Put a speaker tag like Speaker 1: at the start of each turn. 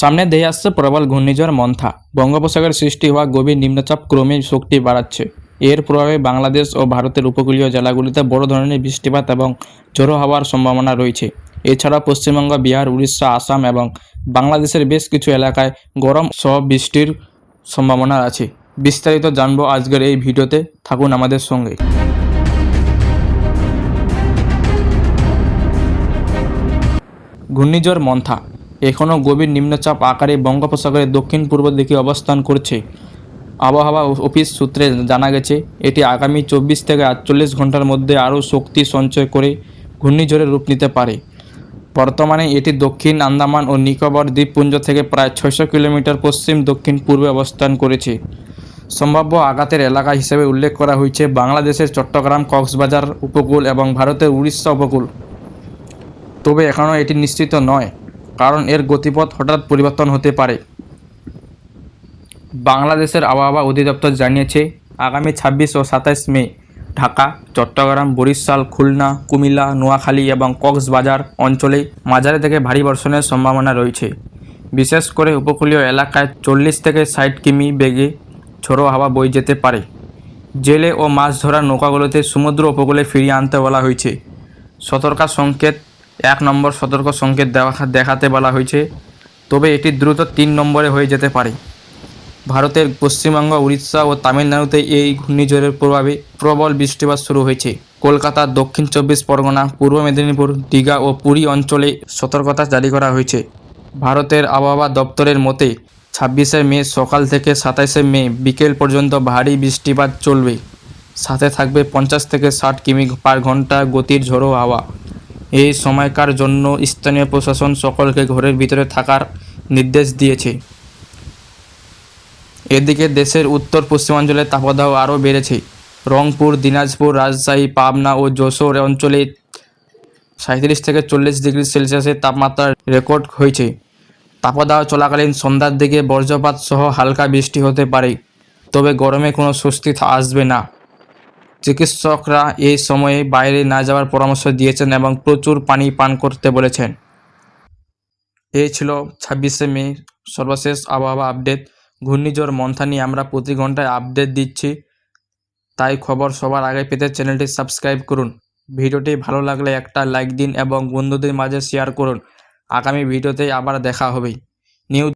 Speaker 1: সামনে ধেয়ে আসছে প্রবল ঘূর্ণিঝড় মন্থা। বঙ্গোপসাগরে সৃষ্টি হওয়া গভীর নিম্নচাপ ক্রমে শক্তি বাড়াচ্ছে। এর প্রভাবে বাংলাদেশ ও ভারতের উপকূলীয় জেলাগুলিতে বড় ধরনের বৃষ্টিপাত এবং ঝোড়ো হওয়ার সম্ভাবনা রয়েছে। এছাড়া পশ্চিমবঙ্গ, বিহার, উড়িষ্যা, আসাম এবং বাংলাদেশের বেশ কিছু এলাকায় গরম সহ বৃষ্টির সম্ভাবনা আছে। বিস্তারিত জানব আজকের এই ভিডিওতে। থাকুন আমাদের সঙ্গে। ঘূর্ণিঝড় মন্থা। এখনও গভীর নিম্নচাপ আকারে বঙ্গোপসাগরের দক্ষিণ পূর্ব দিকে অবস্থান করছে। আবহাওয়া অফিস সূত্রে জানা গেছে, এটি আগামী চব্বিশ থেকে আটচল্লিশ ঘণ্টার মধ্যে আরও শক্তি সঞ্চয় করে ঘূর্ণিঝড়ের রূপ নিতে পারে। বর্তমানে এটি দক্ষিণ আন্দামান ও নিকোবর দ্বীপপুঞ্জ থেকে প্রায় ছয়শো কিলোমিটার পশ্চিম দক্ষিণ পূর্বে অবস্থান করেছে। সম্ভাব্য আঘাতের এলাকা হিসেবে উল্লেখ করা হয়েছে বাংলাদেশের চট্টগ্রাম, কক্সবাজার উপকূল এবং ভারতের উড়িষ্যা উপকূল। তবে এখনও এটি নিশ্চিত নয়। কারণ এর গতিপথ হঠাৎ পরিবর্তন হতে পারে। বাংলাদেশের আবহাওয়া অধিদপ্তর জানিয়েছে, আগামী ছাব্বিশ ও সাতাশ মে ঢাকা, চট্টগ্রাম, বরিশাল, খুলনা, কুমিল্লা, নোয়াখালী এবং কক্সবাজার অঞ্চলে মাঝারি থেকে ভারী বর্ষণের সম্ভাবনা রয়েছে। বিশেষ করে উপকূলীয় এলাকায় চল্লিশ থেকে ষাট কিমি বেগে ঝোড়ো হাওয়া বয়ে যেতে পারে। জেলে ও মাছ ধরার নৌকাগুলোতে সমুদ্র উপকূলে ফিরিয়ে আনতে বলা হয়েছে। সতর্কা সংকেত এক নম্বর সতর্ক সংকেত দেওয়া দেখাতে বলা হয়েছে। তবে এটি দ্রুত তিন নম্বরে হয়ে যেতে পারে। ভারতের পশ্চিমবঙ্গ, উড়িষ্যা ও তামিলনাড়ুতে এই ঘূর্ণিঝড়ের প্রভাবে প্রবল বৃষ্টিপাত শুরু হয়েছে। কলকাতা, দক্ষিণ চব্বিশ পরগনা, পূর্ব মেদিনীপুর, দীঘা ও পুরী অঞ্চলে সতর্কতা জারি করা হয়েছে। ভারতের আবহাওয়া দপ্তরের মতে, ছাব্বিশে মে সকাল থেকে সাতাশে মে বিকেল পর্যন্ত ভারী বৃষ্টিপাত চলবে। সাথে থাকবে পঞ্চাশ থেকে ষাট কিমি পার ঘণ্টা গতির ঝোড়ো হাওয়া। এই সময়কার জন্য স্থানীয় প্রশাসন সকলকে ঘরের ভিতরে থাকার নির্দেশ দিয়েছে। এদিকে দেশের উত্তর পশ্চিমাঞ্চলে তাপদাহ আরও বেড়েছে। রংপুর, দিনাজপুর, রাজশাহী, পাবনা ও যশোর অঞ্চলে সাঁত্রিশ থেকে চল্লিশ ডিগ্রি সেলসিয়াসের তাপমাত্রা রেকর্ড হয়েছে। তাপদাহ চলাকালীন সন্ধ্যার দিকে বজ্রপাত সহ হালকা বৃষ্টি হতে পারে, তবে গরমে কোনো স্বস্তি আসবে না। চিকিৎসকরা এই সময়ে বাইরে না যাওয়ার পরামর্শ দিয়েছেন এবং প্রচুর পানি পান করতে বলেছেন। এই ছিল ছাব্বিশে মে সর্বশেষ আবহাওয়া আপডেট। ঘূর্ণিঝড় মন্থা নিয়ে আমরা প্রতি ঘন্টায় আপডেট দিচ্ছি। তাই খবর সবার আগে পেতে চ্যানেলটি সাবস্ক্রাইব করুন। ভিডিওটি ভালো লাগলে একটা লাইক দিন এবং বন্ধুদের মাঝে শেয়ার করুন। আগামী ভিডিওতে আবার দেখা হবে। নিউ